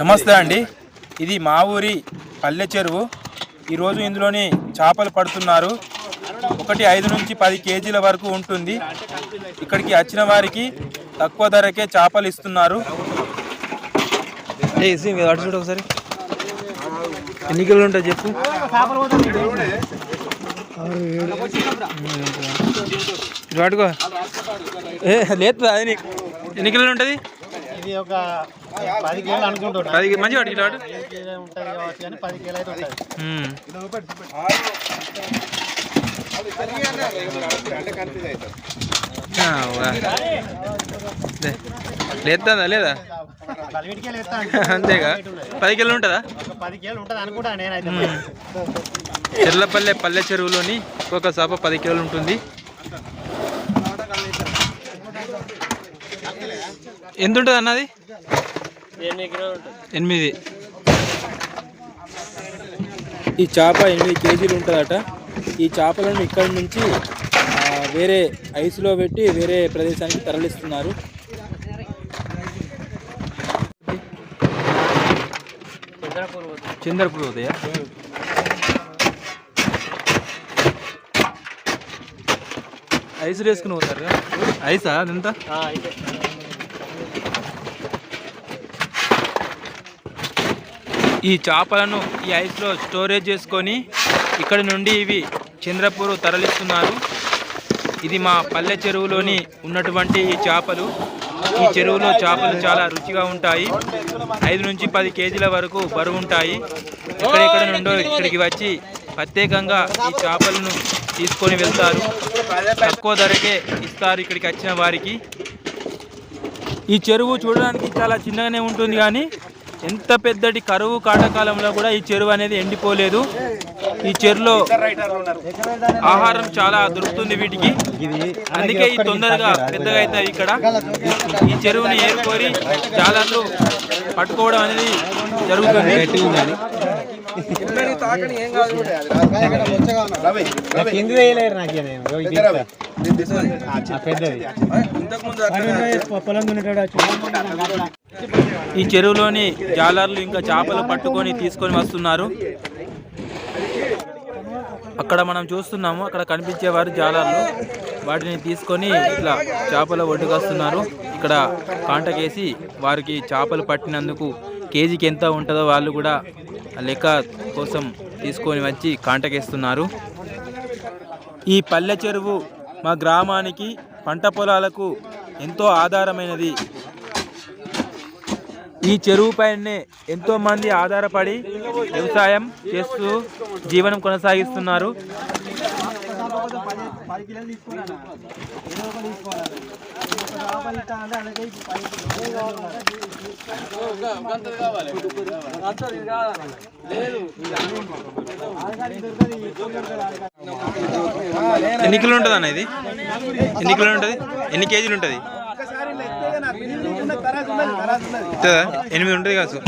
నమస్తే అండి. ఇది మా ఊరి పల్లె చెరువు. ఈరోజు ఇందులోని చేపలు పడుతున్నారు. ఒకటి ఐదు నుంచి పది కేజీల వరకు ఉంటుంది. ఇక్కడికి వచ్చిన వారికి తక్కువ ధరకే చేపలు ఇస్తున్నారు. చూడు ఒకసారి. ఎన్ని కిలోలు ఉంటాయి చెప్పు? ఇటు పట్టుకో. ఏ లేదు అది నీకు. ఎన్ని కిలోలు ఉంటుంది? ఇది ఒక పది అనుకుంటున్నా పది ఇటు పట్టు. పది కిలో ఉంటుంది కానీ పది కిలో అయితే ఉంటుంది లేదా? లేస్తా అంతేగా? పది కిలో ఉంటుందా? ఒక పది కిలోలు ఉంటుంది అనుకుంటా నేనైతే. చెర్లపల్లె పల్లె చెరువులోని ఒక్కొక్క చేప పది కిలోలు ఉంటుంది. ఎంత ఉంటుంది అన్నది? ఎనిమిది ఈ చేప ఎనిమిది కేజీలు ఉంటుందట. ఈ చేపలను ఇక్కడి నుంచి ఆ, వేరే ఐస్లో పెట్టి వేరే ప్రదేశానికి తరలిస్తున్నారు. చంద్రపూర్ ఉదయ ఐస్ వేసుకుని పోతారు ఐసా? అదంతా? ఈ చేపలను ఈ ఐస్లో స్టోరేజ్ చేసుకొని ఇక్కడి నుండి ఇవి చంద్రపూర్ తరలిస్తున్నారు. ఇది మా పల్లె చెరువులోని ఉన్నటువంటి ఈ చేపలు. ఈ చెరువులో చేపలు చాలా రుచిగా ఉంటాయి. ఐదు నుంచి పది కేజీల వరకు బరువు ఉంటాయి. ఎక్కడెక్కడ నుండో ఇక్కడికి వచ్చి ప్రత్యేకంగా ఈ చేపలను తీసుకొని వెళ్తారు. తక్కువ ధరకే ఇస్తారు ఇక్కడికి వచ్చిన వారికి. ఈ చెరువు చూడడానికి చాలా చిన్నగానే ఉంటుంది కానీ ఎంత పెద్దటి కరువు కాటకాలంలో కూడా ఈ చెరువు అనేది ఎండిపోలేదు. ఈ చెరువులో ఆహారం చాలా దొరుకుతుంది వీటికి. అందుకే ఈ తొందరగా పెద్దగా అవుతాయి ఇక్కడ. ఈ చెరువుని ఏరుకోరి జాలర్లు పట్టుకోవడం అనేది జరుగుతుంది. కింది. వేయలేరు నాకు ఈ చెరువులోని జాలర్లు ఇంకా చేపలు పట్టుకొని తీసుకొని వస్తున్నారు. అక్కడ మనం చూస్తున్నాము అక్కడ కనిపించేవారు జాలర్లు. వాటిని తీసుకొని ఇట్లా చేపల ఒడ్డుకొస్తున్నారు ఇక్కడ కాంటకేసి వారికి చేపలు పట్టినందుకు కేజీకి ఎంత ఉంటుందో వాళ్ళు కూడా లెక్క కోసం తీసుకొని వచ్చి కాంటకేస్తున్నారు. ఈ పల్లె చెరువు మా గ్రామానికి పంట పొలాలకు ఎంతో ఆధారమైనది. ఈ చెరువు పైనే ఎంతో మంది ఆధారపడి వ్యవసాయం చేస్తూ జీవనం కొనసాగిస్తున్నారు. ఎన్ని కిలో ఉంటుంది అన్న ఇది? ఎన్ని కిలో ఉంటుంది? ఎన్ని కేజీలు ఉంటుంది? ఎనిమిది ఉంటుంది కాదు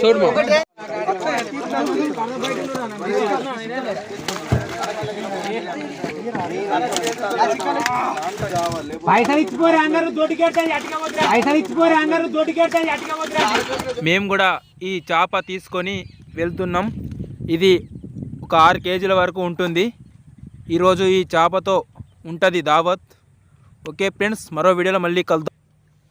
చూడు పైసలు ఇచ్చిపోరే అందరూ పైసలు ఇచ్చిపోరే అందరూ మేము కూడా ఈ చేప తీసుకొని వెళ్తున్నాం. ఇది ఒక ఆరు కేజీల వరకు ఉంటుంది. ఈరోజు ఈ చేపతో ఉంటుంది దావత్. ఓకే ఫ్రెండ్స్ మరో వీడియోలో మళ్ళీ కలుద్దాం.